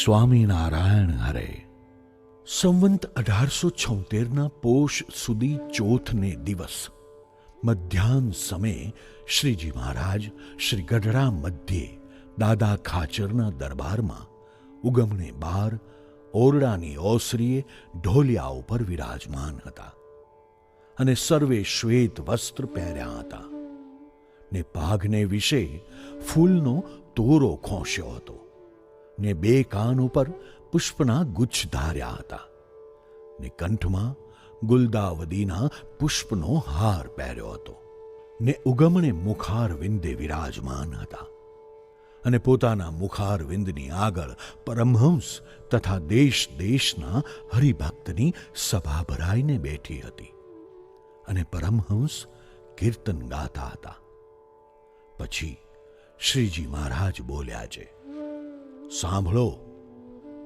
સ્વામિનારાયણ હરે. સંવંત અઢારસો છોતેરના પોષ સુધી ચોથને દિવસ. મધ્યાહન સમયે શ્રીજી મહારાજ શ્રી ગઢડા મધ્યે દાદા ખાચરના દરબારમાં ઉગમણે બાર, ઓરડાની ઓસરીએ ઢોલિયા ઉપર વિરાજમાન હતા અને સર્વે શ્વેત વસ્ત્ર પહેર્યા હતા ને પાઘને વિશે ફૂલનો તોરો ખોંશ્યો હતો. ને બે કાન ઉપર પુષ્પના ગુચ્છ ધાર્યા હતા. ને કંઠમાં ગુલદાવદીના પુષ્પનો હાર પહેર્યો હતો. ને ઉગમણે મુખાર વિંદે વિરાજમાન હતા. અને પોતાના મુખાર વિંદની આગળ પરમહંસ તથા દેશ દેશના હરિભક્તની સભા ભરાઈને બેઠી હતી. અને પરમહંસ કીર્તન ગાતા હતા. પછી શ્રીજી મહારાજ બોલ્યા છે સાંભળો,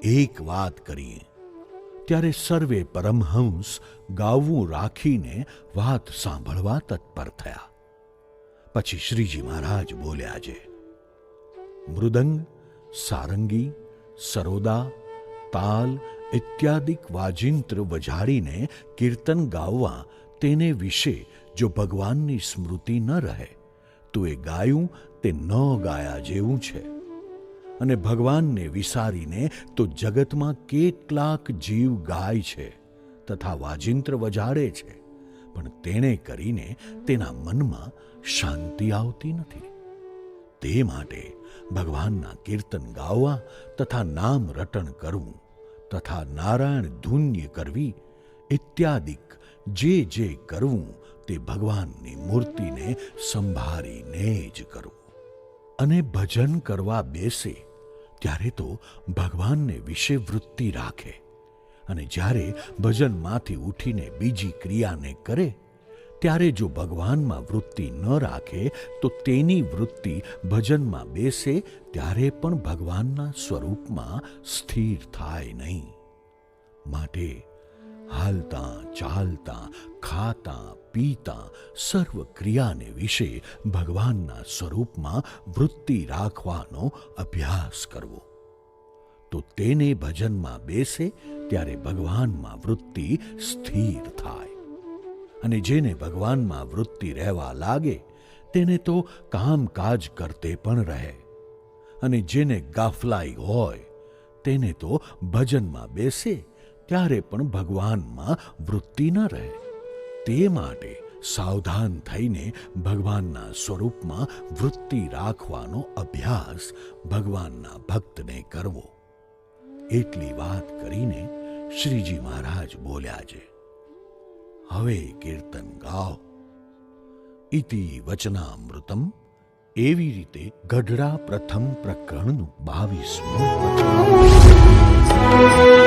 એક વાત કરીએ. ત્યારે સર્વે પરમહંસ ગાવું રાખીને વાત સાંભળવા તત્પર થયા. પછી શ્રીજી મહારાજ બોલ્યા છે મૃદંગ, સારંગી, સરોદા, તાલ ઇત્યાદિક વાજિંત્ર વજાડીને કીર્તન ગાવવા તેને વિશે જો ભગવાનની સ્મૃતિ ન રહે, તો એ ગાયું તે ન ગાયા જેવું છે. અને ભગવાનને વિસારીને તો જગતમાં કેટલાક જીવ ગાય છે તથા વાજિંત્ર વજાડે છે. પણ તેણે કરીને તેના મનમાં શાંતિ આવતી નથી. તે માટે ભગવાનના કીર્તન ગાવા તથા નામ રટણ કરવું તથા નારાયણ ધૂન્ય કરવી ઇત્યાદિક જે જે કરવું તે ભગવાનની મૂર્તિને સંભાળીને જ કરવું અને ભજન કરવા બેસે, ત્યારે તો ભગવાનને વિશે વૃત્તિ રાખે. અને જ્યારે ભજનમાંથી ઉઠીને બીજી ક્રિયાને કરે, ત્યારે જો ભગવાનમાં વૃત્તિ ન રાખે, તો તેની વૃત્તિ ભજનમાં બેસે, ત્યારે પણ ભગવાનના સ્વરૂપમાં સ્થિર થાય નહીં. માટે હાલતા, ચાલતા, ખાતા, પીતા સર્વ ક્રિયાને વિશે ભગવાનના સ્વરૂપમાં વૃત્તિ રાખવાનો અભ્યાસ કરવો. તો તેને ભજનમાં બેસે ત્યારે ભગવાનમાં વૃત્તિ સ્થિર થાય. અને જેને ભગવાનમાં વૃત્તિ રહેવા લાગે, તેને તો કામકાજ કરતે પણ રહે. અને જેને ગાફલાઈ હોય, તેને તો ભજનમાં બેસે ત્યારે પણ ભગવાનમાં વૃત્તિ ન રહે. તે માટે સાવધાન થઈને ભગવાનના સ્વરૂપમાં વૃત્તિ રાખવાનો અભ્યાસ ભગવાનના ભક્તને કરવો. એટલી વાત કરીને શ્રીજી મહારાજ બોલ્યા છે, હવે કીર્તન ગાઓ. ઇતિ વચનામૃતમ. એવી રીતે ગઢડા પ્રથમ પ્રકરણનું બાવીસમું વચનામૃત